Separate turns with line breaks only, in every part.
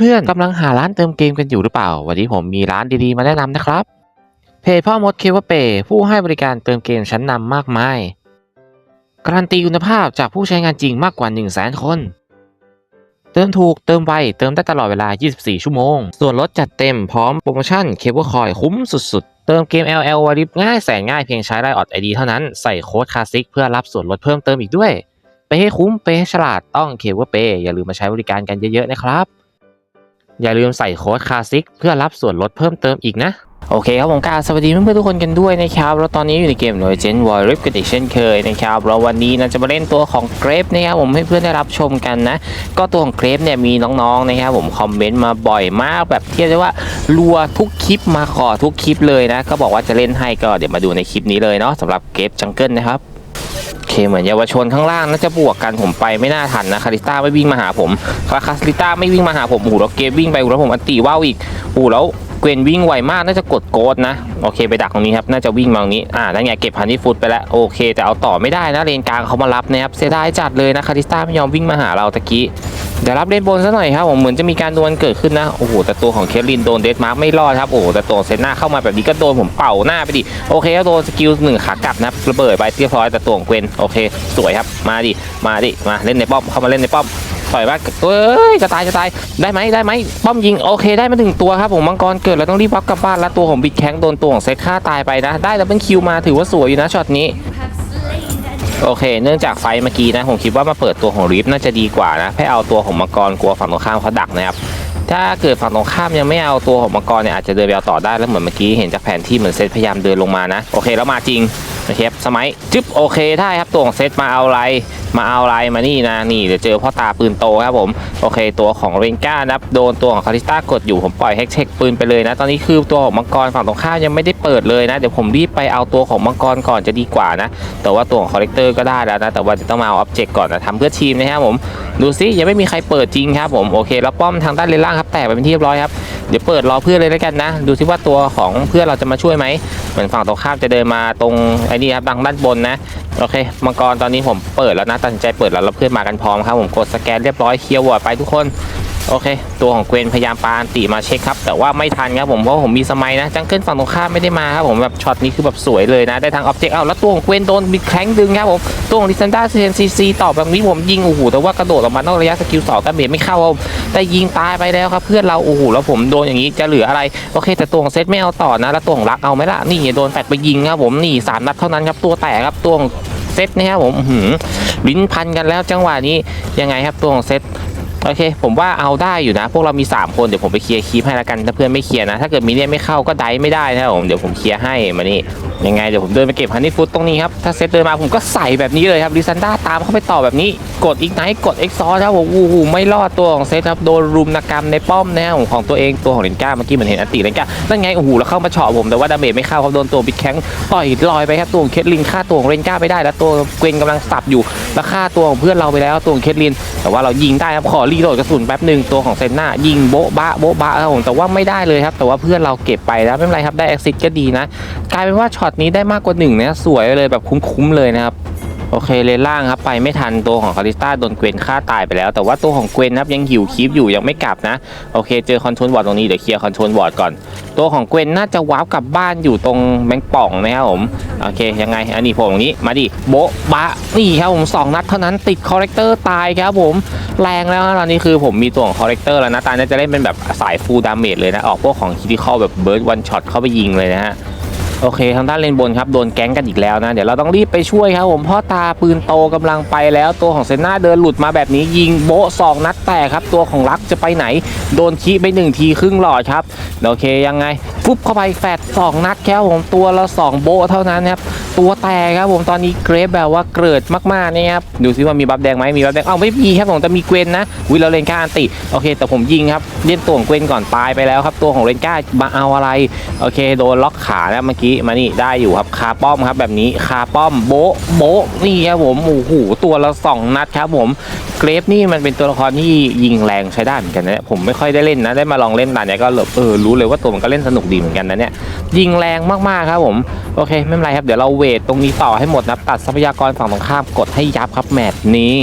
เพื่อนๆกำลังหาร้านเติมเกมกันอยู่หรือเปล่า วันนี้ผมมีร้านดีๆมาแนะนำนะครับ เพจพ่อมดเคเวเปผู้ให้บริการเติมเกมชั้นนำมากมาย การันตีคุณภาพจากผู้ใช้งานจริงมากกว่า 1 0 0 0 0แสนคน เติมถูกเติมไว เติมได้ตลอดเวลา 24 ชั่วโมง ส่วนลดจัดเต็มพร้อมโปรโมชั่นเคเบิลคอยคุ้มสุดๆ เติมเกม LL วาริบง่ายแสนง่ายเพียงใช้ไลน์ออดไอดีเท่านั้นใส่โค้ดคาซิกเพื่อรับส่วนลดเพิ่มเติมอีกด้วย ไปให้คุ้มไปให้ฉลาดต้องเคเบิลเปอย่าลืมมาใช้บริการกันเยอะๆนะครับ อย่าลืมใส่โค้ดคาซิกเพื่อรับส่วนลดเพิ่มเติมอีกนะ โอเคครับผมกาสวัสดีเพื่อนๆทุกคนกันด้วยนะครับแล้วตอนนี้อยู่ในเกมหน่วยเจนวอลริฟกันอีกเช่นเคยนะครับแล้ววันนี้นะจะมาเล่นตัวของเกรฟนะครับผมให้เพื่อนได้รับชมกันนะ ก็ตัวของเกรฟเนี่ยมีน้องๆนะครับผมคอมเมนต์มาบ่อยมากแบบเทียบได้ว่ารัวทุกคลิปมาขอทุกคลิปเลยนะ ก็บอกว่าจะเล่นให้ก็เดี๋ยวมาดูในคลิปนี้เลยเนาะสำหรับเกรฟจังเกิลนะครับ เคเหมือนเยาวชนข้างล่างน่าจะบวกกันผมไปไม่น่าทันนะคาริต้าไม่วิ่งมาหาผมคาริต้าไม่วิ่งมาหาผมโอ้โหแล้วเกมวิ่งไปโอ้โหแล้วผมอันตีว่าวอีกโอ้โหแล้ว เกวนวิ่งไวมากน่าจะกดโกดนะโอเคไปดักตรงนี้ครับน่าจะวิ่งมาตรงนี้อ่านั่นไงเก็บพันที่ฟุตไปแล้วโอเคแต่เอาต่อไม่ได้นะเลนกลางเขามารับนะครับเสียดายจัดเลยนะคาริสต้าไม่ยอมวิ่งมาหาเราตะกี้เดี๋ยวรับเลนบนซะหน่อยครับผมเหมือนจะมีการดวลเกิดขึ้นนะโอ้โหแต่ตัวของเคลลินโดนเดสมาร์กไม่รอดครับโอ้โหแต่ตัวเซนนาเข้ามาแบบนี้ก็โดนผมเป่าหน้าไปดิโอเคก็โดนสกิลหนึ่งขากลับนะระเบิดไปเรียบร้อยแต่ตัวของเกวนโอเค สวยครับมาดิมาดิมาเล่นในป้อมเข้ามาเล่นในป้อม ต่อยบ้าเอ้ยจะตายจะตายได้ไหมได้ไหมป้อมยิงโอเคได้มาถึงตัวครับผมมังกรเกิดแล้วต้องรีบวับกลับบ้านแล้วตัวของบิดแข้งโดนตัวของเซตฆ่าตายไปนะ ได้แล้วเป็นคิวมาถือว่าสวยอยู่นะช็อตนี้โอเค เนื่องจากไฟเมื่อกี้นะ ผมคิดว่ามาเปิดตัวของริฟน่าจะดีกว่านะให้เอาตัวของมังกรกลัวฝั่งตรงข้ามเขาดักนะครับ ถ้าเกิดฝั่งตรงข้ามยังไม่เอาตัวของมังกรเนี่ยอาจจะเดินไปเอาต่อได้แล้วเหมือนเมื่อกี้เห็นจากแผนที่เหมือนเซตพยายามเดินลงมานะโอเคแล้วมาจริงนะครับสมัยจึ๊บโอเคได้ครับตัวของเซตมาเอาอะไรมาเอาอะไรมานี่นะนี่เดี๋ยวเจอพ่อตาปืนโตครับผมโอเค ตัวของเรนก้านะครับโดนตัวของคาริสตากดอยู่ผมปล่อยแฮกเช็คปืนไปเลยนะตอนนี้คือตัวของมังกรฝั่งตรงข้ามยังไม่ได้เปิดเลยนะเดี๋ยวผมรีบไปเอาตัวของมังกรก่อนจะดีกว่านะแต่ว่าตัวของคอลเลกเตอร์ก็ได้แล้วนะแต่ว่าจะต้องมาเอาอ็อบเจกต์ก่อนนะทำเพื่อทีมนะครับผมดูซิยังไม่มีใครเปิดจริงครับผมโอเคแล้วป้อมทางด้านเลนล่างครับแตกไปเป็นที่เรียบร้อยครับเดี๋ยวเปิดรอเพื่อนเลยแล้วกันนะ ดูซิว่าตัวของเพื่อนเราจะมาช่วยไหมเหมือนฝั่งตรงข้ามจะเดินมาตรงไอ้นี่ครับดังด้านบนนะโอเคมังกรตอนนี้ผมเปิดแล้วนะตัดสินใจเปิดแล้วแล้วเพื่อนมากันพร้อมครับผมกดสแกนเรียบร้อยเคลียร์วอร์ดไปทุกคน โอเค ตัวของเกวนพยายามปาอันติมาเช็คครับ แต่ว่าไม่ทันครับผมเพราะผมมีสมัยนะ จังเกิลฝั่งตรงข้ามไม่ได้มาครับผมแบบช็อตนี้คือแบบสวยเลยนะ ได้ทางออบเจกต์เอาแล้วตัวของเกวนโดนบิดแข้งดึงครับผมตัวของดิซันดาเซนซีซีต่อแบบนี้ผมยิงโอ้โหแต่ว่ากระโดดออกมานอกระยะสกิลสองก็เบรไม่เข้าครับแต่ยิงตายไปแล้วครับเพื่อนเราโอ้โหแล้วผมโดนอย่างนี้จะเหลืออะไรโอเค แต่ตัวของเซตไม่เอาต่อนะ แล้วตัวของรักเอาไหมล่ะนี่โดนแฟดไปยิงครับผมนี่สามนัดเท่านั้นครับตัวแตกครับตัวของเซตนะครับผมหืมลิ้นพันกันแล้วจังหวะนี้ยังไงครับตัวของเซต โอเค ผมว่าเอาได้อยู่นะ พวกเรามี 3 คน เดี๋ยวผมไปเคลียร์คลิปให้ละกัน ถ้าเพื่อนไม่เคลียร์นะ ถ้าเกิดมีเนี่ยไม่เข้าก็ได้ไม่ได้นะครับผม เดี๋ยวผมเคลียร์ให้มานี่ ยังไงเดี๋ยวผมเดินไปเก็บฮันนี่ฟุตตรงนี้ครับ ถ้าเซตเดินมาผมก็ใส่แบบนี้เลยครับดิซันด้าตามเข้าไปต่อแบบนี้ กดอีกไนท์กดเอ็กซอร์ครับผมโอ้โหไม่รอดตัวของเซตครับโดนรุมนกรรมในป้อมนะครับของตัวเองตัวของเลนก้าเมื่อกี้เหมือนเห็นอันติเลนก้านั่นไงโอ้โหแล้วเข้ามาเฉาะผมแต่ว่าดาเมจไม่เข้าครับโดนตัวบิดแข้งต่อยลอยไปครับตัวของเคทลินฆ่าตัวของเลนก้าไปได้แล้วตัวเกวนกำลังสับอยู่แล้วฆ่าตัวของเพื่อนเราไปแล้วตัวของเคทลิน แต่ว่าเรายิงได้ครับขอรีโหลดกระสุนแป๊บหนึ่งตัวของเซนนายิงโบ๊ะบะโบ๊ะบะครับผมแต่ว่าไม่ได้เลยครับแต่ว่าเพื่อนเราเก็บไปแล้วไม่เป็นไรครับได้แอซิดก็ดีนะ ลายเป็นว่าช็อตนี้ได้มากกว่าหนึ่งนะสวยเลยแบบคุ้มๆเลยนะครับโอเคเลนล่างครับไปไม่ทันตัวของคาริสตาโดนเกวนฆ่าตายไปแล้ว แต่ว่าตัวของเกวนนะครับยังหิวคีฟอยู่ยังไม่กลับนะโอเค เจอคอนโทรลบอร์ดตรงนี้เดี๋ยวเคลียร์คอนโทรลบอร์ดก่อน ตัวของเกวนน่าจะวาร์ปกลับบ้านอยู่ตรงแมงป่องนะครับผมโอเคยังไงอันนี้ผมตรงนี้มาดิโบ๊ะบะนี่ครับผมสองนัดเท่านั้นติดคอเรคเตอร์ตายครับผมแรงแล้วนะตอนนี้คือผมมีตัวของคอเรคเตอร์แล้วนะตอนนี้จะเล่นเป็นแบบสายฟูลดาเมจเลยนะออกพวกของคิติคอลแบบเบิร์ดวันช็อตเข้าไปยิงเลยนะฮะ โอเคทางด้านเลนบนครับโดนแก๊งกันอีกแล้วนะเดี๋ยวเราต้องรีบไปช่วยครับผมพ่อตาปืนโตกำลังไปแล้วตัวของเซน่าเดินหลุดมาแบบนี้ยิงโบะสองนัดแตกครับ ตัวของรักจะไปไหน โดนชี้ไปหนึ่งทีครึ่งหลอดครับโอเคยังไง ฟุบเข้าไปแฟดสองนัดแค่ผมตัวละสองโบเท่านั้นครับตัวแตกครับผมตอนนี้เกรฟแบบว่าเกิดมากๆนี่ครับดูซิว่ามีบัฟแดงไหมมีบัฟแดงเอ้าไม่มีครับผมแต่มีเกวนนะวิเราเลนก้าอันติโอเค แต่ผมยิงครับเล่นตัวของเกวนก่อนตายไปแล้วครับ ตัวของเลนก้ามาเอาอะไรโอเค โดนล็อกขาแล้วเมื่อกี้มานี่ได้อยู่ครับคาป้อมครับแบบนี้คาป้อมโบโบนี่ครับผมโอ้โหตัวละสองนัดครับผมเกรฟนี่มันเป็นตัวละครที่ยิงแรงใช้ได้เหมือนกันนะผมไม่ค่อยได้เล่นนะได้มาลองเล่นตอนเนี้ยก็เออรู้เลยว่าตัวมันก็เล่นสนุกดีเหมือนกันนะเนี่ยยิงแรงมากๆครับผมโอเคไม่เป็นไรครับเดี๋ยวเราเวทตรงนี้ต่อให้หมดนะตัดทรัพยากรฝั่งตรงข้ามกดให้ยับครับแมตช์นี้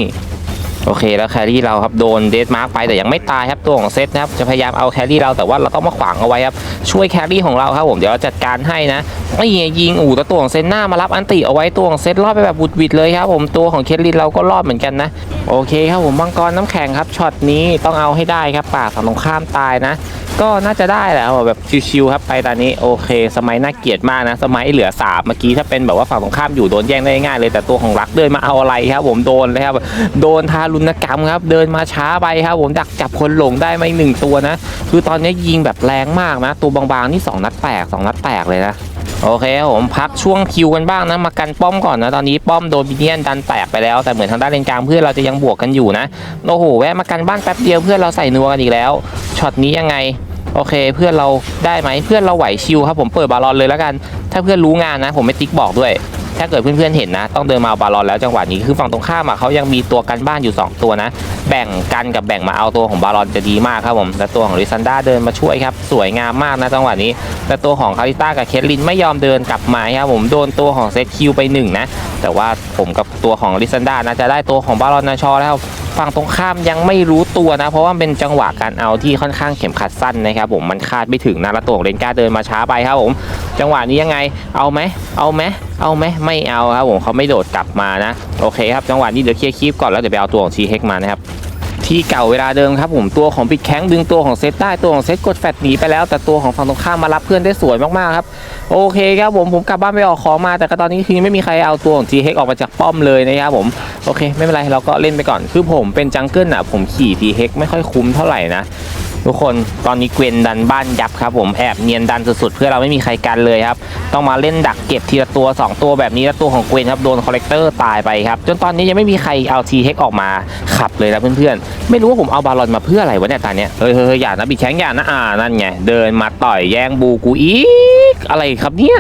โอเคแล้วแครี่เราครับโดนเดสมาร์กไปแต่ยังไม่ตายครับตัวของเซตนะครับจะพยายามเอาแครี่เราแต่ว่าเราต้องมาขวางเอาไว้ครับช่วยแครี่ของเราครับผมเดี๋ยวเราจัดการให้นะนี่ไงยิงอู่แล้วตัวของเซนหน้ามารับอันติเอาไว้ตัวของเซตรอดไปแบบบุดวิดเลยครับผมตัวของเคทลินเราก็รอดเหมือนกันนะโอเคครับผมมังกรน้ำแข็งครับช็อตนี้ต้องเอาให้ได้ครับป่าฝั่งตรงข้ามตายนะ ก็น่าจะได้แหละแบบชิวๆครับไปตอนนี้โอเค สมัยน่าเกลียดมากนะ สมัยเหลือสามเมื่อกี้ถ้าเป็นแบบว่าฝั่งตรงข้ามอยู่โดนแย่งได้ง่ายเลยแต่ตัวของรักเดินมาเอาอะไรครับ ผมโดนเลยครับโดนทารุณกรรมครับ เดินมาช้าไปครับผมดักจับคนหลงได้ไม่หนึ่งตัวนะ คือตอนนี้ยิงแบบแรงมากนะ ตัวบางๆนี่สองนัดแตกสองนัดแตกเลยนะโอเคผมพักช่วงคิวกันบ้างนะมากันป้อมก่อนนะตอนนี้ป้อมโดนบิเนียนดันแตกไปแล้วแต่เหมือนทางด้านเลนกลางเพื่อนเราจะยังบวกกันอยู่นะโอ้โหแวะมากันบ้านแป๊บเดียวเพื่อนเราใส่นัวกันอีกแล้วช็อตนี้ยังไงโอเค เพื่อนเราได้ไหมเพื่อนเราไหวชิวครับผมเปิดบาลอนเลยแล้วกัน ถ้าเพื่อนรู้งานนะ ผมไม่ติ๊กบอกด้วย ถ้าเกิดเพื่อนๆเห็นนะ ต้องเดินมาเอาบาลอนแล้วจังหวะนี้คือฝั่งตรงข้ามอะเขายังมีตัวกันบ้านอยู่ 2 ตัวนะ แบ่งกันกับแบ่งมาเอาตัวของบาลอนจะดีมากครับผมแต่ตัวของลิซันดาเดินมาช่วยครับสวยงามมากนะจังหวะนี้ แต่ตัวของคาริต้ากับเคทลินไม่ยอมเดินกลับมาครับผมโดนตัวของเซตคิวไปหนึ่งนะแต่ว่าผมกับตัวของลิซันดานะจะได้ตัวของบาลอนนาชอแล้วฝั่งตรงข้ามยังไม่รู้ตัวนะ เพราะว่าเป็นจังหวะการเอาที่ค่อนข้างเข็มขัดสั้นนะครับผมมันคาดไม่ถึงนะแล้วตัวของเรนก้าเดินมาช้าไปครับผมจังหวะนี้ยังไงเอาไหมเอาไหมเอาไหมไม่เอาครับผมเขาไม่โดดกลับมานะโอเคครับจังหวะนี้เดี๋ยวเคลียร์คลิปก่อนแล้วเดี๋ยวไปเอาตัวของทีเฮกมานะครับ ที่เก่าเวลาเดิมครับผมตัวของปิดแข้งดึงตัวของเซตได้ตัวของเซตกดแฟดหนีไปแล้ว แต่ตัวของฝั่งตรงข้ามมารับเพื่อนได้สวยมากๆครับโอเคครับผมผมกลับบ้านไปออกของมา แต่ก็ตอนนี้คือไม่มีใครเอาตัวของ T H ออกมาจากป้อมเลยนะครับผมโอเค ไม่เป็นไรเราก็เล่นไปก่อนคือผมเป็นจังเกิลอะผมขี่ T H ไม่ค่อยคุ้มเท่าไหร่นะ ทุกคนตอนนี้เกวนดันบ้านยับครับผมแอบเนียนดันสุดๆเพื่อเราไม่มีใครกันเลยครับต้องมาเล่นดักเก็บทีละตัว 2 ตัวแบบนี้แล้วตัวของเกวนครับโดนคอลเลกเตอร์ตายไปครับจนตอนนี้ยังไม่มีใครเอาทีเฮกออกมาขับเลยนะเพื่อนๆไม่รู้ว่าผมเอาบาลอนมาเพื่ออะไรวะเนี่ยตอนเนี้ยเฮ้ยเฮ้ยอย่านะบิดแข้งอย่านะอ่านั่นไงเดินมาต่อยแย่งบูกูอีกอะไรครับเนี่ย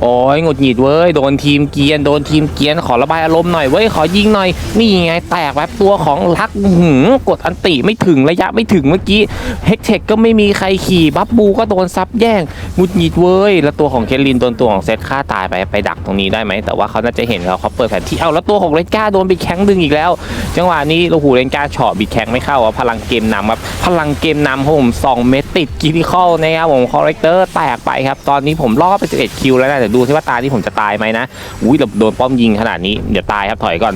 โอ้ยหงุดหงิดเว้ย โดนทีมเกียน โดนทีมเกียน ขอระบายอารมณ์หน่อยเว้ย ขอยิงหน่อย นี่ไงแตกแบบตัวของลักหือกดอันติไม่ถึงระยะไม่ถึงเมื่อกี้ เฮกเทคก็ไม่มีใครขี่บัฟบูก็โดนซับแย่งหงุดหงิดเว้ย แล้วตัวของเคลลินโดนตัวของเซตฆ่าตายไปไปดักตรงนี้ได้ไหม แต่ว่าเขาน่าจะเห็นแล้วเขาเปิดแผนที่ เอาแล้วตัวของเลนก้าโดนบิดแข้งดึงอีกแล้ว จังหวะนี้โอ้โหเลนก้าเฉาะบิดแข้งไม่เข้าอะพลังเกมนำครับ พลังเกมนำครับผม2เม็ด ติดกิริคอลนะครับผมคอร์เรคเตอร์แตกไปครับ ตอนนี้ผมล่อไป 11 คิวแล้วนะเดี๋ยวดูซิว่าตาที่ผมจะตายไหมนะอุ้ยโดนป้อมยิงขนาดนี้เดี๋ยวตายครับถอยก่อน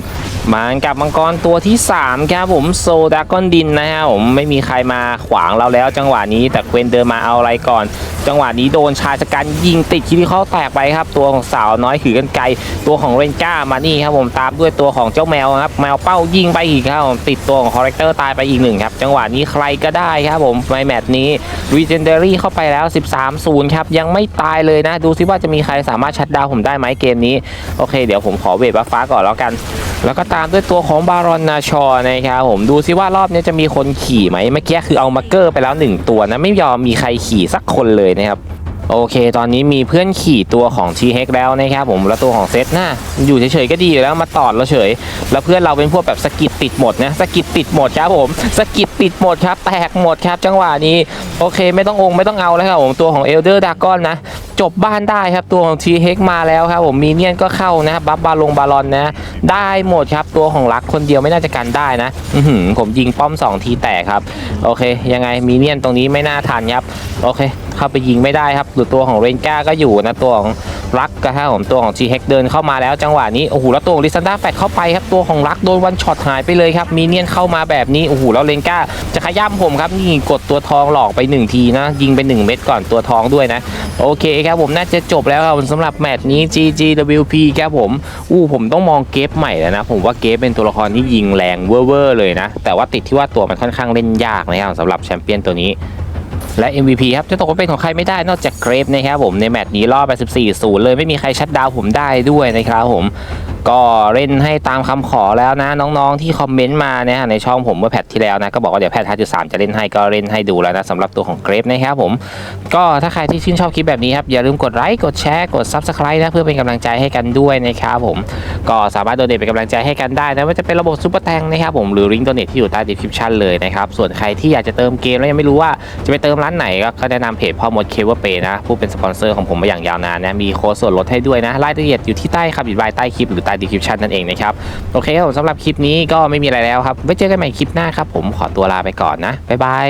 มากับมังกรตัวที่ 3 ครับผมโซดากอนดินนะฮะผมไม่มีใครมาขวางเราแล้วจังหวะนี้แต่เควนเดินมาเอาอะไรก่อนจังหวะนี้โดนชายชะกันยิงติดคิริคอลแตกไปครับ ตัวของสาวน้อยขือกันไกลตัวของเรนก้ามานี่ครับผมตามด้วยตัวของเจ้าแมวครับแมวเป้ายิงไปอีกครับผมติดตัวของคอร์เรคเตอร์ตายไปอีกหนึ่งครับจังหวะนี้ใครก็ได้ครับผมในแมตช์นี้ Legendary เข้าไปแล้ว 13-0 ครับ ยังไม่ตายเลยนะ ดูซิว่าจะมีใครสามารถชัดดาวผมได้ไหมเกมนี้ โอเค เดี๋ยวผมขอเวทบัฟฟ้าก่อนแล้วกันแล้วก็ตามด้วยตัวของบารอนนาชอนะครับผมดูซิว่ารอบนี้จะมีคนขี่ไหมเมื่อกี้คือเอามาเกอร์ไปแล้ว 1 ตัวนะไม่ยอมมีใครขี่สักคนเลยนะครับโอเค ตอนนี้มีเพื่อนขี่ตัวของ t h แล้วนะครับผมแล้วตัวของเซตน่ะอยู่เฉยๆก็ดีอยู่แล้วมาตอดเราเฉย แล้วเพื่อนเราเป็นพวกแบบสกิดติดหมดนะสกิดติดหมดครับผมสกิดติดหมดครับแตกหมดครับ จังหวะนี้ โอเค ไม่ต้ององไม่ต้องเอาแล้วครับผมตัวของเอลเดอร์ดากอนนะ จบบ้านได้ครับตัวของ t h มาแล้วครับผมมีเนียนก็เข้านะบัฟบาลงบาลอนนะ ได้หมดครับตัวของรักคนเดียวไม่น่าจะกันได้นะอืผมยิงป้อม 2 ทีแตกครับโอเค ยังไงมีเนียนตรงนี้ไม่น่าทันครับโอเค เข้าไปยิงไม่ได้ครับหรือตัวของเรนก้าก็อยู่นะตัวของรักก็ครับผมตัวของ g h เดินเข้ามาแล้วจังหวะนี้โอ้โหแล้วตัวของลิซันดาแฟดเข้าไปครับตัวของรักโดนวันช็อตหายไปเลยครับมีเนียนเข้ามาแบบนี้โอ้โหแล้วเรนก้าจะขย้ำผมครับนี่กดตัวทองหลอกไป 1 ทีนะ ยิงไป 1 เม็ดก่อนตัวทองด้วยนะโอเคครับผมน่าจะจบแล้วครับสำหรับแมตช์นี้ GGWP ครับผมอู้ผมต้องมองเกฟใหม่แล้วนะ ผมว่าเกฟเป็นตัวละครที่ยิงแรงเว่อร์เลยนะ แต่ว่าติดที่ว่าตัวมันค่อนข้างเล่นยากนะครับสำหรับแชมเปี้ยนตัวนี้ และ MVP ครับจะตกเป็นของใครไม่ได้นอกจากเกรฟนะครับผมในแมตช์นี้รอบไป14 0เลยไม่มีใครชัดดาวผมได้ด้วยนะครับผม ก็เล่นให้ตามคำขอแล้วนะ น้องๆที่คอมเมนต์มาเนี่ยในช่องผมเมื่อแพทที่แล้วนะก็บอกว่าเดี๋ยวแพท5.3จะเล่นให้ก็เล่นให้ดูแล้วนะสำหรับตัวของเกรฟนะครับผมก็ถ้าใครที่ชื่นชอบคลิปแบบนี้ครับอย่าลืมกดไลค์กดแชร์กด Subscribe นะเพื่อเป็นกำลังใจให้กันด้วยนะครับผมก็สามารถโดเนทเป็นกำลังใจให้กันได้นะว่าจะเป็นระบบซุปเปอร์แตงนะครับผมหรือลิงก์โดเนทที่อยู่ใต้ description เลยนะครับส่วนใครที่อยากจะเติมเกมแล้วยังไม่รู้ว่าจะไปเติมร้านไหนก็แนะนำเพจพ่อมดเคเวอร์เปนะผู้เป็นสปอนเซอร์ของผมมาอย่างยาวนานนะมีโค้ดส่วนลดให้ด้วยนะรายละเอียดอยู่ที่ใต้คำอธิบายใต้คลิปหรือใต้ต้ description นั่นเองนะครับ โอเคครับผมสำหรับคลิปนี้ก็ไม่มีอะไรแล้วครับ ไว้เจอกันใหม่คลิปหน้าครับผมขอตัวลาไปก่อนนะ บ๊ายบาย